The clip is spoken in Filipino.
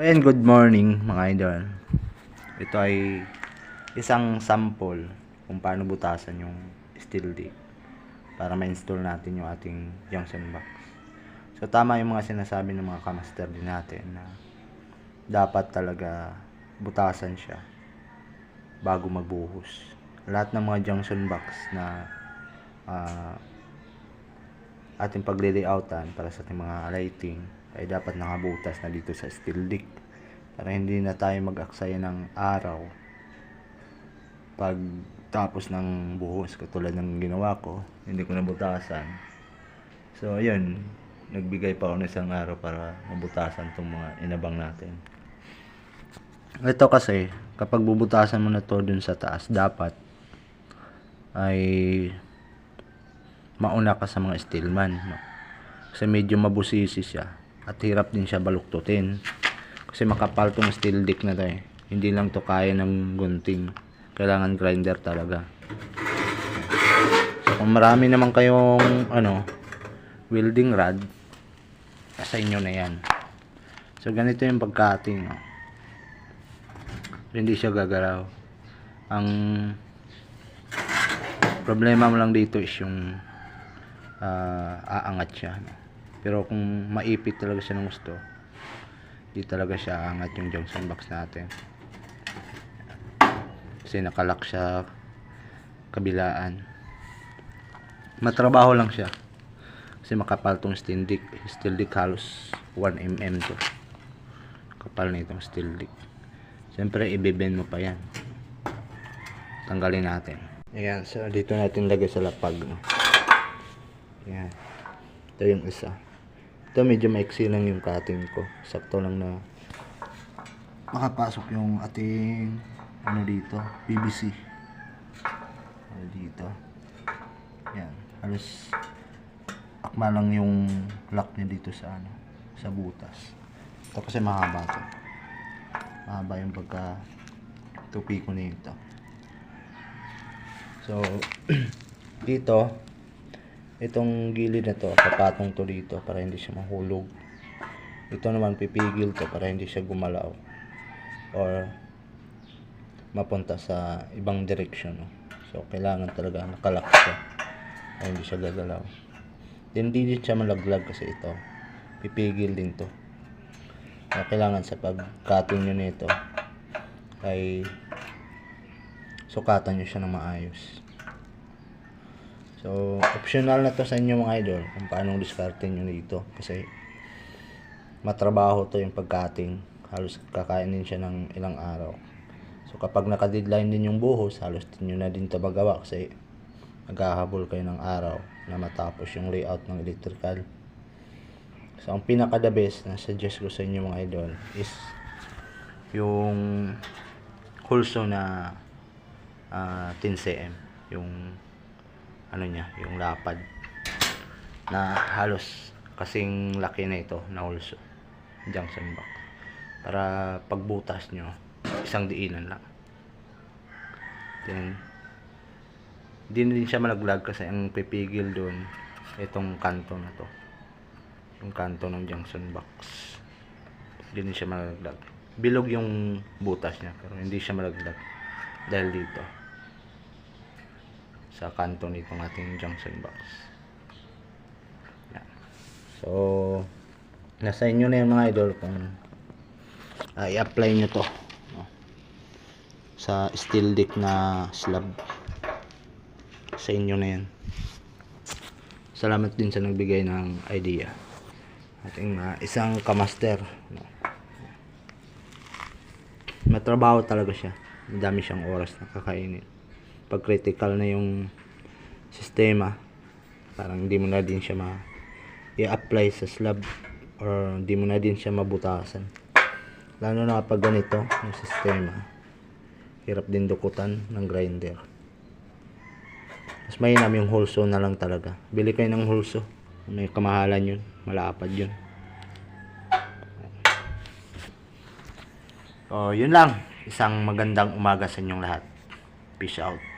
Ayan, good morning mga idol. Ito ay isang sample kung paano butasan yung steel dig para ma-install natin yung ating junction box. So tama yung mga sinasabi ng mga kamaster din natin na dapat talaga butasan siya bago magbuhos. Lahat ng mga junction box na ah, ating pagre-layoutan para sa ating mga lighting ay dapat nakabutas na dito sa steel dick para hindi na tayo mag-aksaya ng araw pag tapos ng buhos katulad ng ginawa ko hindi ko nabutasan so ayun nagbigay pa ako ng isang araw para mabutasan itong mga inabang natin ito kasi kapag bubutasan mo na to dun sa taas dapat ay mauna ka sa mga steelman. No? Kasi medyo mabusisi siya at hirap din siya baluktutin. Kasi makapal tong steel dick na to eh. Hindi lang to kaya ng gunting. Kailangan grinder talaga. So kung marami naman kayong ano, welding rod, sa inyo na yan. So ganito yung pagkating. Hindi siya gagalaw. Ang problema mo lang dito is yung ah, aangat siya. Pero kung maipit talaga siya ng gusto, di talaga siya aangat yung junction box natin. Kasi nakalak siya kabilaan. Matrabaho lang siya. Kasi makapal tong steel dick. Steel dick halos 1mm to. Kapal na itong steel dick. Siyempre, ibibend mo pa yan. Tanggalin natin. Ayan, so dito natin lagay sa lapag. No? Yan. Ito yung isa. Ito medyo maiksi lang yung cutting ko. Sakto lang na makapasok yung ating ano dito, PVC. Ano dito. Yan. Halos akma lang yung lock niya dito sa ano, sa butas. Ito kasi mahaba to. Mahaba yung pagka tupi ko nito. So, dito, itong gilid na to, papatong to dito para hindi siya mahulog. Ito naman pipigil to para hindi siya gumalaw or mapunta sa ibang direction. No? So, kailangan talaga nakalak siya para hindi siya gagalaw. Then, hindi siya malaglag kasi ito. Pipigil din to. So, kailangan sa pag-cutting nyo nito ay sukatan nyo siya ng maayos. So, optional na to sa inyo mga idol kung paano diskarte nyo dito. Kasi, matrabaho to yung pagkating. Halos kakainin siya ng ilang araw. So, kapag naka-deadline din yung buhos, halos din nyo na din ito magawa kasi naghahabol kayo ng araw na matapos yung layout ng electrical. So, ang pinaka-the best na suggest ko sa inyo mga idol is yung hulso na ah 10 cm yung ano niya, yung lapad na halos kasing laki na ito na also junction box para pagbutas nyo isang diinan lang. Then di na din siya malaglag kasi ang pipigil doon itong kanto na to. Yung kanto ng junction box. Di din siya malaglag. Bilog yung butas niya pero hindi siya malaglag dahil dito sa kanto nitong ating junction box. Yan. So, nasa inyo na yung mga idol kung uh, i-apply nyo to no? sa steel dick na slab sa inyo na yan salamat din sa nagbigay ng idea ating uh, isang kamaster no? matrabaho talaga siya madami siyang oras na kakainin pag critical na yung sistema parang hindi mo na din siya ma i-apply sa slab or hindi mo na din siya mabutasan lalo na kapag ganito yung sistema hirap din dukutan ng grinder mas mainam yung hulso na lang talaga bili kayo ng hulso may kamahalan yun malapad yun Oh, yun lang. Isang magandang umaga sa inyong lahat. Peace out.